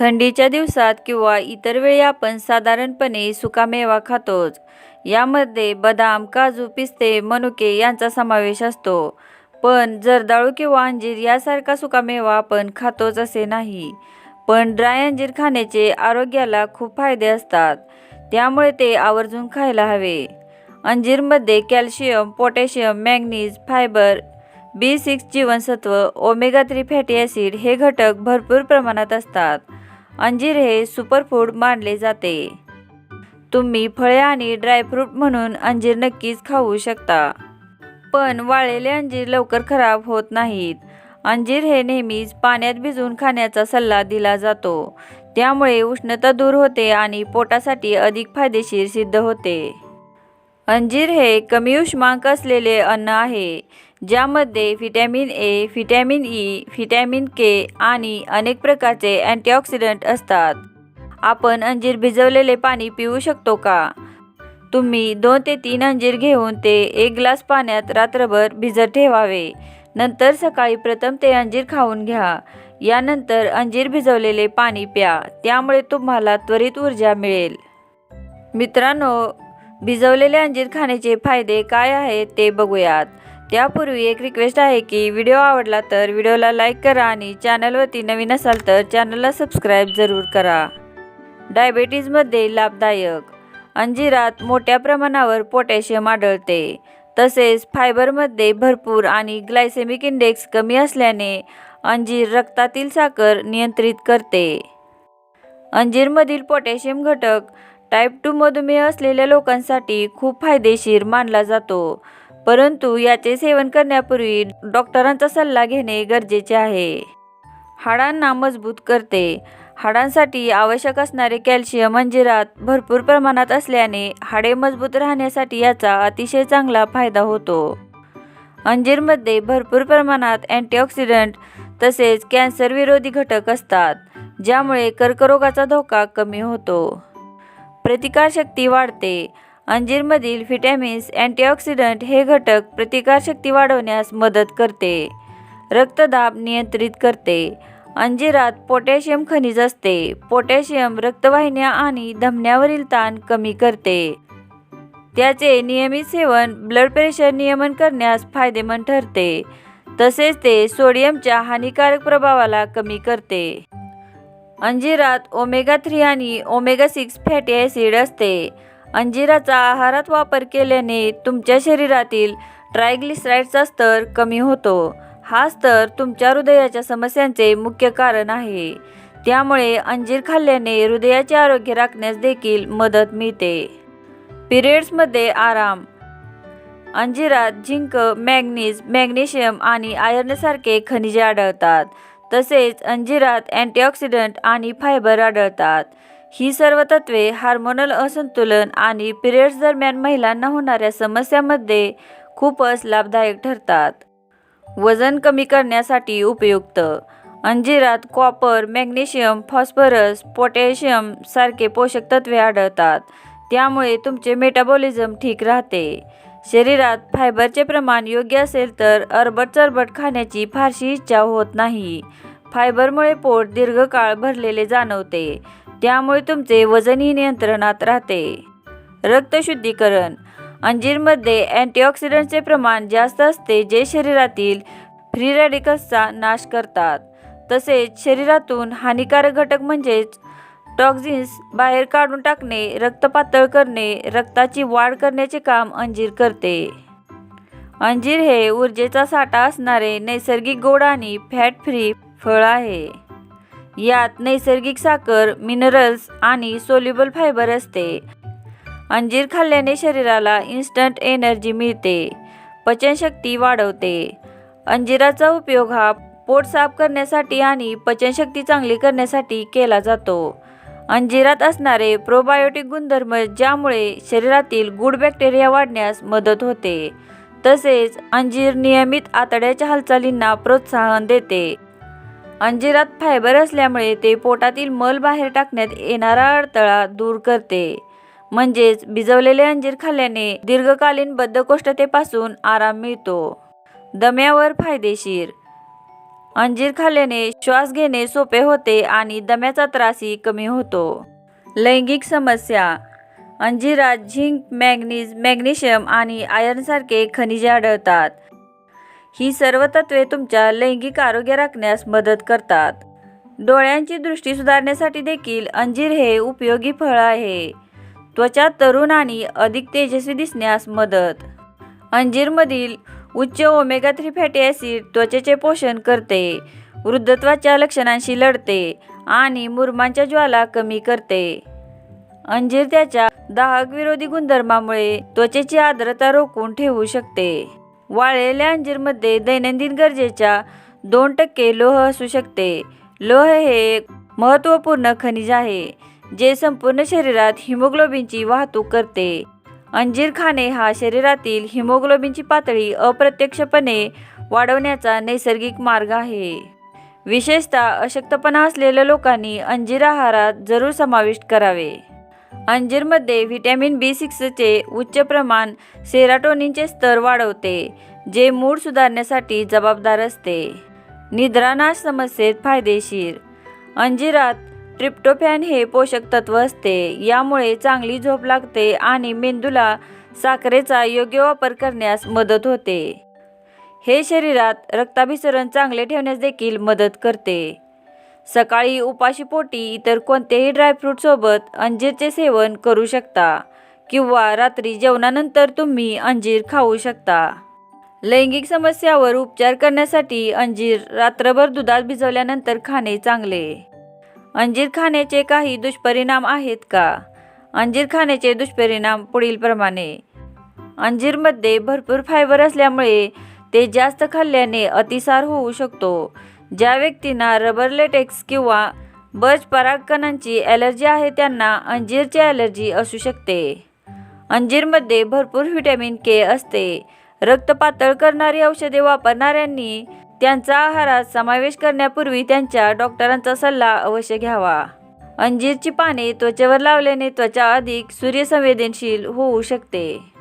थंडीच्या दिवसात किंवा इतर वेळी आपण साधारणपणे सुकामेवा खातोच. यामध्ये बदाम, काजू, पिस्ते, मनुके यांचा समावेश असतो. पण जर्दाळू किंवा अंजीर यासारखा सुकामेवा आपण खातोच असे नाही. पण ड्राय अंजीर खाण्याचे आरोग्याला खूप फायदे असतात. त्यामुळे ते आवर्जून खायला हवे. अंजीरमध्ये calcium, potassium, manganese fibre, B six जीवनसत्व, ओमेगा थ्री फॅटी ॲसिड हे घटक भरपूर प्रमाणात असतात. अंजीर हे सुपरफूड मानले जाते. तुम्ही फळे आणि ड्रायफ्रूट म्हणून अंजीर नक्कीच खाऊ शकता. पण वाळलेले अंजीर लवकर खराब होत नाहीत. अंजीर हे नेहमीच पाण्यात भिजवून खाण्याचा सल्ला दिला जातो. त्यामुळे उष्णता दूर होते आणि पोटासाठी अधिक फायदेशीर सिद्ध होते. अंजीर हे कमी उष्मांक असलेले अन्न आहे. ज्यामध्ये vitamin A, vitamin E, vitamin K आणि अनेक प्रकारचे अँटीऑक्सिडंट असतात. आपण अंजीर भिजवलेले पाणी पिऊ शकतो का? तुम्ही दोन ते तीन अंजीर घेऊन ते एक ग्लास पाण्यात रात्रभर भिजत ठेवावे. नंतर सकाळी प्रथम ते अंजीर खाऊन घ्या. यानंतर अंजीर भिजवलेले पाणी प्या. त्यामुळे तुम्हाला त्वरित ऊर्जा मिळेल. मित्रांनो, भिजवलेले अंजीर खाण्याचे फायदे काय आहेत ते बघूयात. त्यापूर्वी एक रिक्वेस्ट आहे की व्हिडिओ आवडला तर व्हिडिओला लाईक करा आणि चॅनलवरती नवीन असाल तर चॅनलला सबस्क्राईब जरूर करा. डायबेटीजमध्ये लाभदायक. अंजिरात मोठ्या प्रमाणावर पोटॅशियम आढळते. तसेच फायबरमध्ये भरपूर आणि ग्लायसेमिक इंडेक्स कमी असल्याने अंजीर रक्तातील साखर नियंत्रित करते. अंजीरमधील पोटॅशियम घटक टाईप टू मधुमेह असलेल्या लोकांसाठी खूप फायदेशीर मानला जातो. परंतु याचे सेवन करण्यापूर्वी डॉक्टरांचा सल्ला घेणे गरजेचे आहे. हाडांना मजबूत करते. हाडांसाठी आवश्यक असणारे कॅल्शियम म्हणजे अंजिरात भरपूर प्रमाणात असल्याने हाडे मजबूत राहण्यासाठी याचा अतिशय चांगला फायदा होतो. अंजीरमध्ये भरपूर प्रमाणात अँटीऑक्सिडंट तसेच कॅन्सरविरोधी घटक असतात. ज्यामुळे कर्करोगाचा धोका कमी होतो. प्रतिकारशक्ती वाढते. अंजीरमधील व्हिटॅमिन्स, अँटीऑक्सिडंट हे घटक प्रतिकारशक्ती वाढवण्यास मदत करते. रक्तदाब नियंत्रित करते. अंजीरात पोटॅशियम खनिज असते. पोटॅशियम रक्तवाहिन्या आणि धमन्यावरील ताण कमी करते. त्याचे नियमित सेवन ब्लड प्रेशर नियमन करण्यास फायदेमंद ठरते. तसेच ते सोडियमच्या हानिकारक प्रभावाला कमी करते. अंजिरात ओमेगा थ्री आणि ओमेगा सिक्स फॅटी ॲसिड असते. अंजिराचा आहारात वापर केल्याने तुमच्या शरीरातील ट्रायग्लिसराईडचा स्तर कमी होतो. हा स्तर तुमच्या हृदयाच्या समस्यांचे मुख्य कारण आहे. त्यामुळे अंजीर खाल्ल्याने हृदयाचे आरोग्य राखण्यास देखील मदत मिळते. पिरियड्समध्ये आराम. अंजिरात झिंक, मॅग्नीज मॅग्नेशियम आणि आयर्नसारखे खनिजे आढळतात. तसेच अंजिरात अँटीऑक्सिडंट आणि फायबर आढळतात. ही सर्व तत्त्वे हार्मोनल असंतुलन आणि पिरियड्स दरम्यान महिलांना होणाऱ्या समस्यांमध्ये खूपच लाभदायक ठरतात. वजन कमी करण्यासाठी उपयुक्त. अंजिरात कॉपर, मॅग्नेशियम, फॉस्फरस, पोटॅशियम सारखे पोषक तत्वे आढळतात. त्यामुळे तुमचे मेटाबॉलिझम ठीक राहते. शरीरात फायबरचे प्रमाण योग्य असेल तर अरबट-चरबट खाण्याची फारशी इच्छा होत नाही. फायबरमुळे पोट दीर्घकाळ भरलेले जाणवते. त्यामुळे तुमचे वजनही नियंत्रणात राहते. रक्तशुद्धीकरण अंजीरमध्ये अँटीऑक्सिडंटचे प्रमाण जास्त असते जे शरीरातील फ्री रॅडिकल्सचा नाश करतात. तसेच शरीरातून हानिकारक घटक म्हणजेच टॉक्झिन्स बाहेर काढून टाकणे, रक्त पातळ करणे, रक्ताची वाढ करण्याचे काम अंजीर करते. अंजीर हे ऊर्जेचा साठा असणारे नैसर्गिक गोड आणि फॅट फ्री फळ आहे. यात नैसर्गिक साखर, मिनरल्स आणि सोल्युबल फायबर असते. अंजीर खाल्ल्याने शरीराला इन्स्टंट एनर्जी मिळते. पचनशक्ती वाढवते. अंजीराचा उपयोग हा पोट साफ करण्यासाठी आणि पचनशक्ती चांगली करण्यासाठी केला जातो. अंजिरात असणारे प्रोबायोटिक गुणधर्म ज्यामुळे शरीरातील गुड बॅक्टेरिया वाढण्यास मदत होते. तसेच अंजीर नियमित आतड्याच्या हालचालींना प्रोत्साहन देते. अंजिरात फायबर असल्यामुळे ते पोटातील मल बाहेर टाकण्यात येणारा अडथळा दूर करते. म्हणजेच भिजवलेले अंजीर खाल्ल्याने दीर्घकालीन बद्धकोष्ठतेपासून आराम मिळतो. दम्यावर फायदेशीर. अंजीर खाल्ल्याने श्वास घेणे सोपे होते आणि दम्याचा त्रासही कमी होतो लैंगिक समस्या अंजिरात झिंक मॅग्नीज मॅग्नेशियम आणि आयर्नसारखे खनिजे आढळतात ही सर्व तत्वे तुमच्या लैंगिक आरोग्य राखण्यास मदत करतात. डोळ्यांची दृष्टी सुधारण्यासाठी देखील अंजीर हे उपयोगी फळ आहे. त्वचा तरुण आणि अधिक तेजस्वी दिसण्यास मदत. अंजीरमधील उच्च ओमेगा थ्री फॅटी ॲसिड त्वचेचे पोषण करते वृद्धत्वाच्या लक्षणांशी लढते आणि मुरमांच्या ज्वाला कमी करते. अंजीर त्याच्या दाहक विरोधी गुणधर्मामुळे त्वचेची आर्द्रता रोखून ठेवू शकते. वाळलेल्या अंजीरमध्ये दैनंदिन गरजेच्या दोन टक्के लोह असू शकते. लोह हे एक महत्त्वपूर्ण खनिज आहे जे संपूर्ण शरीरात हिमोग्लोबिनची वाहतूक करते. अंजीर खाणे हा शरीरातील हिमोग्लोबिनची पातळी अप्रत्यक्षपणे वाढवण्याचा नैसर्गिक मार्ग आहे. विशेषतः अशक्तपणा असलेल्या लोकांनी अंजीर आहारात जरूर समाविष्ट करावे. अंजीरमध्ये व्हिटॅमिन बी सिक्सचे उच्च प्रमाण सेराटोनिनचे स्तर वाढवते जे मूड सुधारण्यासाठी जबाबदार असते. निद्रानाश समस्येत फायदेशीर. अंजिरात ट्रिप्टोफॅन हे पोषक तत्व असते यामुळे चांगली झोप लागते आणि मेंदूला साखरेचा योग्य वापर करण्यास मदत होते. हे शरीरात रक्ताभिसरण चांगले ठेवण्यास देखील मदत करते. सकाळी उपाशीपोटी इतर कोणत्याही ड्रायफ्रूटसोबत अंजीरचे सेवन करू शकता किंवा रात्री जेवणानंतर तुम्ही अंजीर खाऊ शकता. लैंगिक समस्यावर उपचार करण्यासाठी अंजीर रात्रभर दुधात भिजवल्यानंतर खाणे चांगले. अंजीर खाण्याचे काही दुष्परिणाम आहेत का? अंजीर खाण्याचे दुष्परिणाम पुढीलप्रमाणे. अंजीरमध्ये भरपूर फायबर असल्यामुळे ते जास्त खाल्ल्याने अतिसार होऊ शकतो. ज्या व्यक्तींना रबर लेटेक्स किंवा बर्च परागकणांची ॲलर्जी आहे त्यांना अंजीरची ॲलर्जी असू शकते. अंजीरमध्ये भरपूर व्हिटॅमिन के असते. रक्त पातळ करणारी औषधे वापरणाऱ्यांनी त्यांचा आहारात समावेश करण्यापूर्वी त्यांच्या डॉक्टरांचा सल्ला अवश्य घ्यावा. अंजीरची पाने त्वचेवर लावल्याने त्वचा अधिक सूर्यसंवेदनशील होऊ शकते.